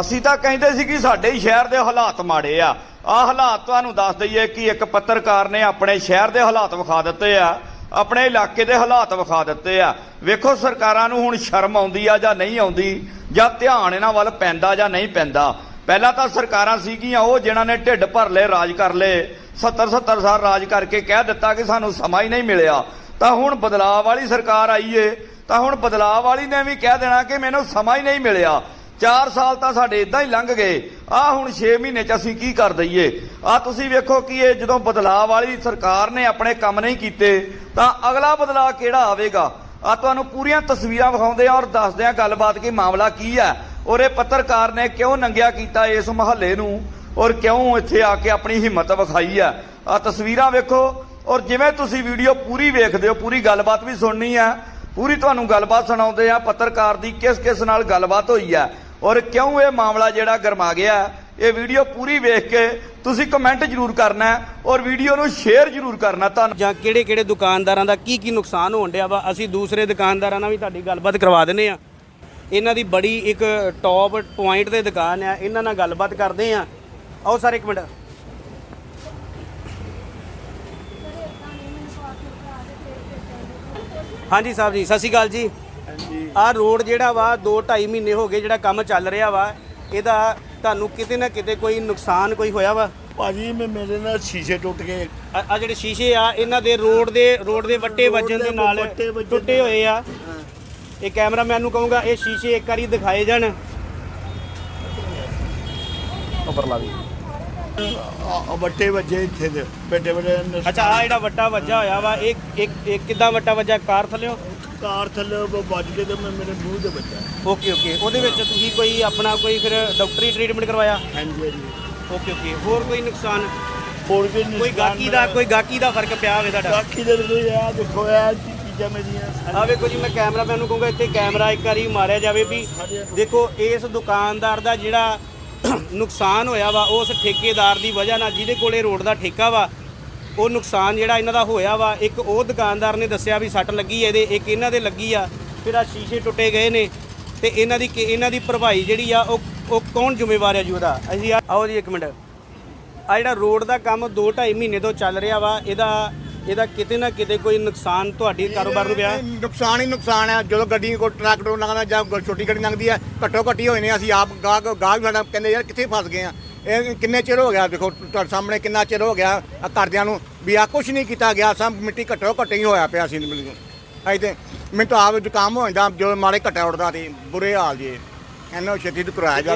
ਅਸੀਂ ਤਾਂ ਕਹਿੰਦੇ ਸੀ ਕਿ ਸਾਡੇ ਹੀ ਸ਼ਹਿਰ ਦੇ ਹਾਲਾਤ ਮਾੜੇ ਆ। ਆ ਹਾਲਾਤ ਤੁਹਾਨੂੰ ਦੱਸ ਦਈਏ ਕਿ ਇੱਕ ਪੱਤਰਕਾਰ ਨੇ ਆਪਣੇ ਸ਼ਹਿਰ ਦੇ ਹਾਲਾਤ ਵਿਖਾ ਦਿੱਤੇ ਆ, ਆਪਣੇ ਇਲਾਕੇ ਦੇ ਹਾਲਾਤ ਵਿਖਾ ਦਿੱਤੇ ਆ। ਵੇਖੋ ਸਰਕਾਰਾਂ ਨੂੰ ਹੁਣ ਸ਼ਰਮ ਆਉਂਦੀ ਆ ਜਾਂ ਨਹੀਂ ਆਉਂਦੀ, ਜਾਂ ਧਿਆਨ ਇਹਨਾਂ ਵੱਲ ਪੈਂਦਾ ਜਾਂ ਨਹੀਂ ਪੈਂਦਾ। ਪਹਿਲਾਂ ਤਾਂ ਸਰਕਾਰਾਂ ਸੀਗੀਆਂ ਉਹ ਜਿਨ੍ਹਾਂ ਨੇ ਢਿੱਡ ਭਰ ਲਏ, ਰਾਜ ਕਰ ਲਏ। 70 70 ਸਾਲ ਰਾਜ ਕਰਕੇ ਕਹਿ ਦਿੱਤਾ ਕਿ ਸਾਨੂੰ ਸਮਾਂ ਹੀ ਨਹੀਂ ਮਿਲਿਆ। ਤਾਂ ਹੁਣ ਬਦਲਾਅ ਵਾਲੀ ਸਰਕਾਰ ਆਈ ਏ। ਤਾਂ ਹੁਣ ਬਦਲਾਅ ਵਾਲੀ ਨੇ ਵੀ ਕਹਿ ਦੇਣਾ ਕਿ ਮੈਨੂੰ ਸਮਾਂ ਹੀ ਨਹੀਂ ਮਿਲਿਆ। 4 ਸਾਲ ਤਾਂ ਸਾਡੇ ਇਦਾਂ ਹੀ ਲੰਘ ਗਏ। ਆ ਹੁਣ 6 ਮਹੀਨੇ ਚ ਅਸੀਂ ਕੀ ਕਰ ਦਈਏ? ਆ ਤੁਸੀਂ ਵੇਖੋ ਕਿ ਇਹ ਜਦੋਂ ਬਦਲਾਅ ਵਾਲੀ ਸਰਕਾਰ ਨੇ ਆਪਣੇ ਕੰਮ ਨਹੀਂ ਕੀਤੇ, ਤਾਂ ਅਗਲਾ ਬਦਲਾਅ ਕਿਹੜਾ ਆਵੇਗਾ? ਆ ਤੁਹਾਨੂੰ ਪੂਰੀਆਂ ਤਸਵੀਰਾਂ ਵਿਖਾਉਂਦੇ ਆ ਔਰ ਦੱਸਦੇ ਆ ਗੱਲਬਾਤ ਕਿ ਮਾਮਲਾ ਕੀ ਹੈ। ਔਰ ਇਹ ਪੱਤਰਕਾਰ ਨੇ ਕਿਉਂ ਨੰਗਿਆ ਕੀਤਾ ਇਸ ਮਹੱਲੇ ਨੂੰ? ਔਰ ਕਿਉਂ ਇੱਥੇ ਆ ਕੇ ਆਪਣੀ ਹਿੰਮਤ ਵਿਖਾਈ ਆ ਆ ਤਸਵੀਰਾਂ ਵੇਖੋ। ਔਰ ਜਿਵੇਂ ਤੁਸੀਂ ਵੀਡੀਓ ਪੂਰੀ ਵੇਖਦੇ ਹੋ, ਪੂਰੀ ਗੱਲਬਾਤ ਵੀ ਸੁਣਨੀ ਆ ਪੂਰੀ ਤੁਹਾਨੂੰ ਗੱਲਬਾਤ ਸੁਣਾਉਂਦੇ ਆ ਪੱਤਰਕਾਰ ਦੀ ਕਿਸ ਕਿਸ ਨਾਲ ਗੱਲਬਾਤ ਹੋਈ ਆ ਔਰ ਕਿਉਂ ਇਹ ਮਾਮਲਾ ਜਿਹੜਾ ਗਰਮਾ ਗਿਆ? ਇਹ ਵੀਡੀਓ ਪੂਰੀ ਵੇਖ ਕੇ ਤੁਸੀਂ ਕਮੈਂਟ ਜ਼ਰੂਰ ਕਰਨਾ ਔਰ ਵੀਡੀਓ ਨੂੰ ਸ਼ੇਅਰ ਜ਼ਰੂਰ ਕਰਨਾ। ਤੁਹਾਨੂੰ ਜਾਂ ਕਿਹੜੇ ਕਿਹੜੇ ਦੁਕਾਨਦਾਰਾਂ ਦਾ ਕੀ ਕੀ ਨੁਕਸਾਨ ਹੋਣ ਡਿਆ ਵਾ? ਅਸੀਂ ਦੂਸਰੇ ਦੁਕਾਨਦਾਰਾਂ ਨਾਲ ਵੀ ਤੁਹਾਡੀ ਗੱਲਬਾਤ ਕਰਵਾ ਦਿੰਨੇ ਆ ਇਹਨਾਂ ਦੀ ਬੜੀ ਇੱਕ ਟੌਪ ਪੁਆਇੰਟ ਤੇ ਦੁਕਾਨ ਆ। ਇਹਨਾਂ ਨਾਲ ਗੱਲਬਾਤ ਕਰਦੇ ਆ ਆਓ ਸਰ, ਇੱਕ ਮਿੰਟ। ਹਾਂਜੀ ਸਾਹਿਬ ਜੀ, ਸਤਿ ਸ਼੍ਰੀ ਅਕਾਲ ਜੀ। ਆਹ ਰੋਡ ਜਿਹੜਾ ਵਾ 2 2.5 ਮਹੀਨੇ ਹੋ ਗਏ ਜਿਹੜਾ ਕੰਮ ਚੱਲ ਰਿਹਾ ਵਾ ਇਹਦਾ ਤੁਹਾਨੂੰ ਕਿਤੇ ਨਾ ਕਿਤੇ ਕੋਈ ਨੁਕਸਾਨ ਕੋਈ ਹੋਇਆ ਵਾ? ਭਾਜੀ ਮੈਂ ਮੇਰੇ ਨਾਲ ਸ਼ੀਸ਼ੇ ਟੁੱਟ ਗਏ। ਆ ਜਿਹੜੇ ਸ਼ੀਸ਼ੇ ਆ ਇਹਨਾਂ ਦੇ ਰੋਡ ਦੇ ਰੋਡ ਦੇ ਵੱਟੇ ਵੱਜਣ ਦੇ ਨਾਲ ਵੱਟੇ ਵੱਜਣ ਟੁੱਟੇ ਹੋਏ ਆ। ਇਹ ਕੈਮਰਾਮੈਨ ਨੂੰ ਕਹੂੰਗਾ ਇਹ ਸ਼ੀਸ਼ੇ ਇੱਕ ਵਾਰੀ ਦਿਖਾਏ ਜਾਣ। ਉੱਪਰ ਲਾ ਵੀ ਆ ਵੱਟੇ ਵੱਜੇ ਇੱਥੇ ਦੇ ਵੱਡੇ ਨੁਕਸਾਨ। ਅੱਛਾ ਆ ਜਿਹੜਾ ਵੱਟਾ ਵੱਜਾ ਹੋਇਆ ਵਾ ਇਹ ਇੱਕ ਇੱਕ ਕਿੱਦਾਂ ਵੱਟਾ ਵੱਜਾ ਕਾਰ ਥੱਲਿਓ ਕਾਰ ਥੱਲੇ ਉਹ ਵੱਜ ਕੇ ਤੇ ਮੈਂ ਮੇਰੇ ਮੂੰਹ ਤੇ ਵੱਜਾ ਓਕੇ ਓਕੇ। ਉਹਦੇ ਵਿੱਚ ਤੁਸੀਂ ਕੋਈ ਆਪਣਾ ਕੋਈ ਫਿਰ ਡਾਕਟਰੀ ਟ੍ਰੀਟਮੈਂਟ ਕਰਵਾਇਆ? ਹਾਂਜੀ ਹਾਂਜੀ। Okay okay. ਹੋਰ ਕੋਈ ਨੁਕਸਾਨ? ਹੋਰ ਵੀ ਕੋਈ ਗਾਕੀ ਦਾ ਕੋਈ ਗਾਕੀ ਦਾ ਫ਼ਰਕ ਪਿਆ ਹੋਵੇ ਤੁਹਾਡਾ? ਗਾਕੀ ਦੇ ਕੋਈ ਆ ਦੇਖੋ ਇਹ ਚੀਜ਼ਾਂ ਮੇਰੀਆਂ ਆ ਵੇਖੋ ਜੀ ਮੈਂ ਕੈਮਰਾਮੈਨ ਨੂੰ ਕਹੂੰਗਾ ਇੱਥੇ ਕੈਮਰਾ ਇੱਕ ਵਾਰੀ ਮਾਰਿਆ ਜਾਵੇ ਵੀ ਦੇਖੋ ਇਸ ਦੁਕਾਨਦਾਰ ਦਾ ਜਿਹੜਾ ਨੁਕਸਾਨ ਹੋਇਆ ਵਾ ਉਸ ਠੇਕੇਦਾਰ ਦੀ ਵਜ੍ਹਾ ਨਾਲ ਜਿਹਦੇ ਕੋਲੇ ਰੋਡ ਦਾ ਠੇਕਾ ਵਾ ਉਹ ਨੁਕਸਾਨ ਜਿਹੜਾ ਇਹਨਾਂ ਦਾ ਹੋਇਆ ਵਾ, ਇੱਕ ਉਹ ਦੁਕਾਨਦਾਰ ਨੇ ਦੱਸਿਆ ਵੀ ਸੱਟ ਲੱਗੀ ਹੈ ਇਹਦੇ, ਇੱਕ ਇਹਨਾਂ ਦੇ ਲੱਗੀ ਆ, ਫਿਰ ਆ ਸ਼ੀਸ਼ੇ ਟੁੱਟੇ ਗਏ ਨੇ ਤੇ ਇਹਨਾਂ ਦੀ ਇਹਨਾਂ ਦੀ ਭਰਪਾਈ ਜਿਹੜੀ ਆ, ਉਹ ਉਹ ਕੌਣ ਜ਼ਿੰਮੇਵਾਰ ਹੈ ਜੀ ਉਹਦਾ? ਅਸੀਂ ਆਓ ਜੀ ਇੱਕ ਮਿੰਟ। ਆ ਜਿਹੜਾ ਰੋਡ ਦਾ ਕੰਮ 2 2.5 ਮਹੀਨੇ ਤੋਂ ਚੱਲ ਰਿਹਾ ਵਾ, ਇਹਦਾ ਇਹਦਾ ਕਿਤੇ ਨਾ ਕਿਤੇ ਕੋਈ ਨੁਕਸਾਨ ਤੁਹਾਡੀ ਕਾਰੋਬਾਰ ਨੂੰ ਪਿਆ? ਨੁਕਸਾਨ ਹੀ ਨੁਕਸਾਨ ਹੈ ਜਦੋਂ ਗੱਡੀ ਕੋ ਟਰੱਕ ਟਰੋ ਲੰਘਦਾ ਜਾਂ ਛੋਟੀ ਗੱਡੀ ਲੰਘਦੀ ਹੈ ਘੱਟੋ ਘੱਟੀ ਹੋਏ ਨੇ। ਅਸੀਂ ਆਪ ਗਾਹਕ ਗਾਹਕ ਵੀ ਸਾਡਾ ਕਹਿੰਦੇ, ਯਾਰ ਕਿੱਥੇ ਫਸ ਗਏ ਆ? ਇਹ ਕਿੰਨੇ ਚਿਰ ਹੋ ਗਿਆ? ਦੇਖੋ, ਤੁਹਾਡੇ ਸਾਹਮਣੇ ਕਿੰਨਾ ਚਿਰ ਹੋ ਗਿਆ? ਆ ਘਰਦਿਆਂ ਨੂੰ ਵੀ ਆ ਕੁਝ ਨਹੀਂ ਕੀਤਾ ਗਿਆ। ਸਭ ਮਿੱਟੀ ਘੱਟੋ ਘੱਟ ਹੀ ਹੋਇਆ ਪਿਆ ਸੀ ਬਿਲਕੁਲ ਅਜੇ ਤੇ ਮੈਨੂੰ ਤਾਂ ਆਪ ਜ਼ੁਕਾਮ ਹੋ ਜਾਂਦਾ ਜਦੋਂ ਮਾੜੇ ਘੱਟਾ ਉੱਡਦਾ ਤੇ ਬੁਰੇ ਹਾਲ ਜੀ। ਇਹਨਾਂ ਨੂੰ ਛੇਤੀ ਤੋਂ ਕਰਾਇਆ ਜਾਵੇ।